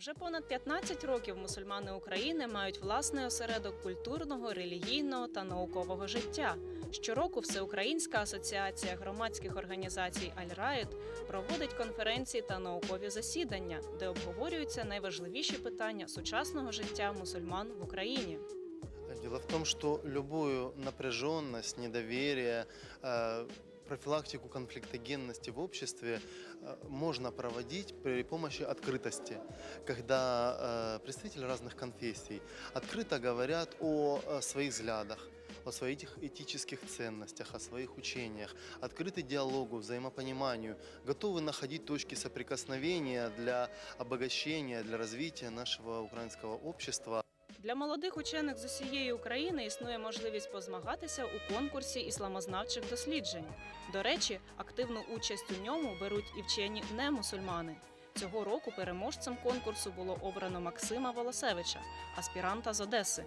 Вже понад 15 років мусульмани України мають власний осередок культурного, релігійного та наукового життя. Щороку Всеукраїнська асоціація громадських організацій Аль-Раїд проводить конференції та наукові засідання, де обговорюються найважливіші питання сучасного життя мусульман в Україні. Дело в том, что любую напряженность, недоверие, э, профилактику конфликтогенности в обществе э, можно проводить при помощи открытости, когда э, представители разных конфессий открыто говорят о э, своих взглядах, о своих этических ценностях, о своих учениях, открыты диалогу, взаимопониманию, готовы находить точки соприкосновения для обогащения, для развития нашего украинского общества. Для молодих учених з усієї України існує можливість позмагатися у конкурсі ісламознавчих досліджень. До речі, активну участь у ньому беруть і вчені не-мусульмани. Цього року переможцем конкурсу було обрано Максима Волосевича, аспіранта з Одеси.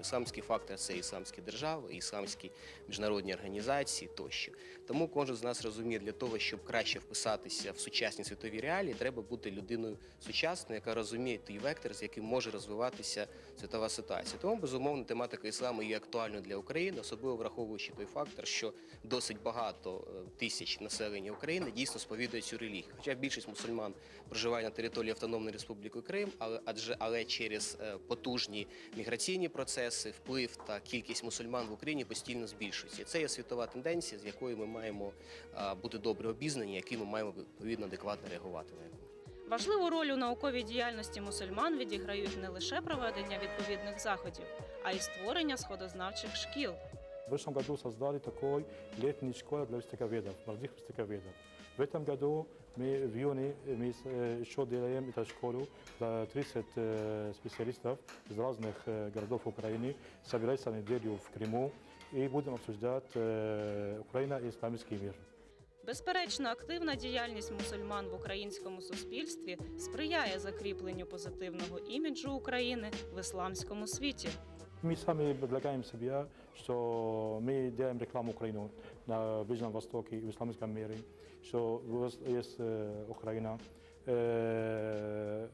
Ісламський фактор це ісламські держави, ісламські міжнародні організації тощо. Тому кожен з нас розуміє, для того, щоб краще вписатися в сучасні світові реалії, треба бути людиною сучасною, яка розуміє той вектор, з яким може розвиватися світова ситуація. Тому безумовно тематика ісламу є актуальною для України, особливо враховуючи той фактор, що досить багато е, тисяч населення України дійсно сповідує цю релігію. Хоча більшість мусульман проживає на території Автономної Республіки Крим, але адже але через е, потужні міграційні процеси, вплив та кількість мусульман в Україні постійно збільшується. Це є світова тенденція, з якою ми маємо бути добре обізнані, які ми маємо відповідно адекватно реагувати на яку. Важливу роль у науковій діяльності мусульман відіграють не лише проведення відповідних заходів, а й створення сходознавчих шкіл. В прошлом году создали такой летний школа для востоковедов, молодых востоковедов. В этом году мы в июне мы э, еще делаем эту школу для 30 э, специалистов из разных э, городов Украины. Собираются неделю в Крыму и будем обсуждать э, Украина и исламский мир. Безперечно, активна діяльність мусульман в українському суспільстві сприяє закріпленню позитивного іміджу України в исламському світі. Мы сами предлагаем себе, что мы делаем рекламу Украину на Ближнем Востоке и в исламском мире, что у вас есть э, Украина, э,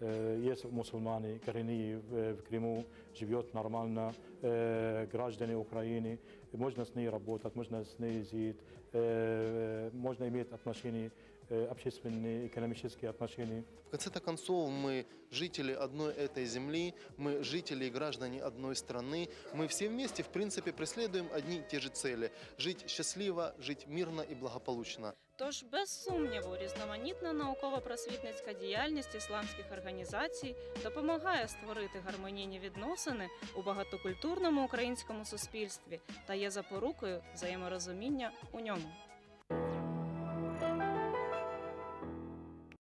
э, есть мусульмане, коренные в, в Крыму, живет нормально, э, граждане Украины, можно с ней работать, можно с ней жить, э, можно иметь отношения, э, общественные, экономические отношения. В конце-то концов, мы жители одной этой земли, мы жители и граждане одной страны. Мы все вместе, в принципе, преследуем одни и те же цели. Жить счастливо, жить мирно и благополучно. Тож, без сумніву, різноманітна науково-просвітницька діяльність ісламських організацій допомагає створити гармонійні відносини у багатокультурному українському суспільстві та є запорукою взаєморозуміння у ньому.